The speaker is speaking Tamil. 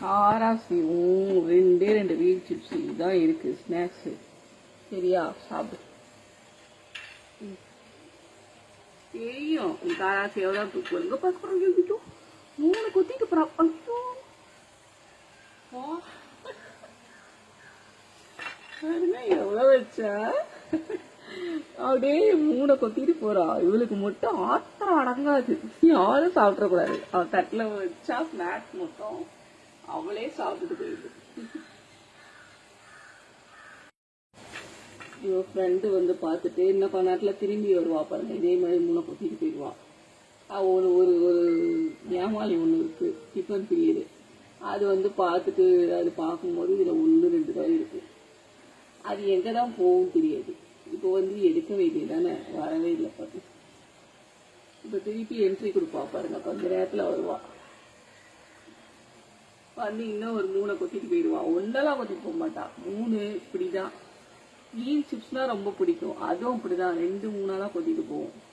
காராசியும் ரெண்டே ரெண்டு வீட் சிப்ஸ் இதுதான் இருக்கு ஸ்நாக்ஸ் சரியா? சாப்பிடு. தெரியும். காரா காராசி தான் தூக்கு எங்க பார்க்குறோம் எழுதிட்டு மூணு கொத்திட்டு போறான் ஐயோ. எவ்வளோ வச்சா? அப்படியே மூணை கொத்திட்டு போறா. இவளுக்கு மட்டும் ஆத்திரம் அடங்காது. யாரும் சாப்பிடக்கூடாது. அவ தட்டில் வச்சா ஸ்நாக்ஸ் மட்டும் அவளே சாப்பிட்டுட்டு போயிடுது. இவ ஃப்ரெண்டு வந்து பார்த்துட்டு என்ன பண்ணாட்டில் திரும்பி வருவா பாருங்க. இதே மாதிரி மூணை கொத்திட்டு போயிடுவான் ஒரு ஒரு ஒரு ஏமாளி ஒன்று இருக்கு. Tiffin period. அது வந்து பார்த்துட்டு அது பார்க்கும்போது இதில் ஒன்று ரெண்டு தான் இருக்கு. அது எங்கே தான் போகும் தெரியாது. இப்போ வந்து எடுக்க வேண்டியதானே? வரவே இல்லை பார்த்து இப்போ திருப்பி என்ட்ரி கொடுப்பா பாருங்க. கொஞ்ச நேரத்தில் வருவாள் வந்து இன்னும் ஒரு மூணை கொத்திட்டு போயிடுவான் ஒன்றெல்லாம் கொத்திட்டு போக மாட்டான் மூணு இப்படிதான். மீன் சிப்ஸ்னா ரொம்ப பிடிக்கும். அதுவும் இப்படிதான். ரெண்டு மூணாலாம் கொத்திட்டு போவோம்.